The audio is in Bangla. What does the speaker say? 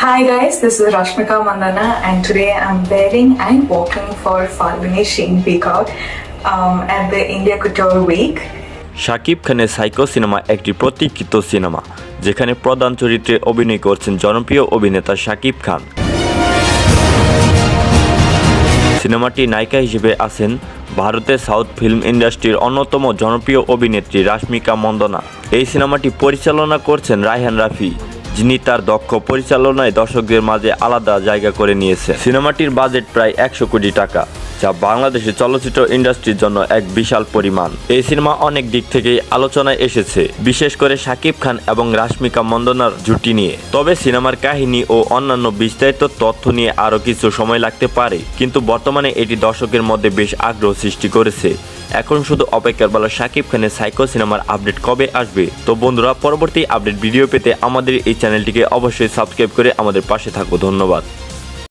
Hi guys, this is Rashmika Mandana and today I'm wearing and walking for Falguni Sheen Peacock um, at the India Couture Week. Shakib খানের সাইকো সিনেমা একটি প্রতীক্ষিত সিনেমা যেখানে প্রধান চরিত্রে অভিনয় করছেন জনপ্রিয় অভিনেতা শাকিব খান সিনেমাটি নায়িকা হিসেবে আছেন ভারতের সাউথ ফিল্ম ইন্ডাস্ট্রির অন্যতম জনপ্রিয় অভিনেত্রী রাশ্মিকা মন্দনা এই সিনেমাটি পরিচালনা করছেন রায়হান রাফি যিনি তার দক্ষ পরিচালনায় দর্শকদের মাঝে আলাদা জায়গা করে নিয়েছে সিনেমাটির বাজেট প্রায় একশো কোটি টাকা, যা বাংলাদেশের চলচ্চিত্র ইন্ডাস্ট্রির জন্য এক বিশাল পরিমাণ। এই সিনেমা অনেক দিক থেকেই আলোচনায় এসেছে, বিশেষ করে শাকিব খান এবং রাশ্মিকা মন্দনার জুটি নিয়ে। তবে সিনেমার কাহিনী ও অন্যান্য বিস্তারিত তথ্য নিয়ে আরও কিছু সময় লাগতে পারে, কিন্তু বর্তমানে এটি দর্শকের মধ্যে বেশ আগ্রহ সৃষ্টি করেছে। এখন শুধু অপেক্ষার বলা শাকিব খানের সাইকো সিনেমার আপডেট কবে আসবে? তো বন্ধুরা, পরবর্তী আপডেট ভিডিও পেতে আমাদের এই চ্যানেলটিকে অবশ্যই সাবস্ক্রাইব করে আমাদের পাশে থাকো। ধন্যবাদ।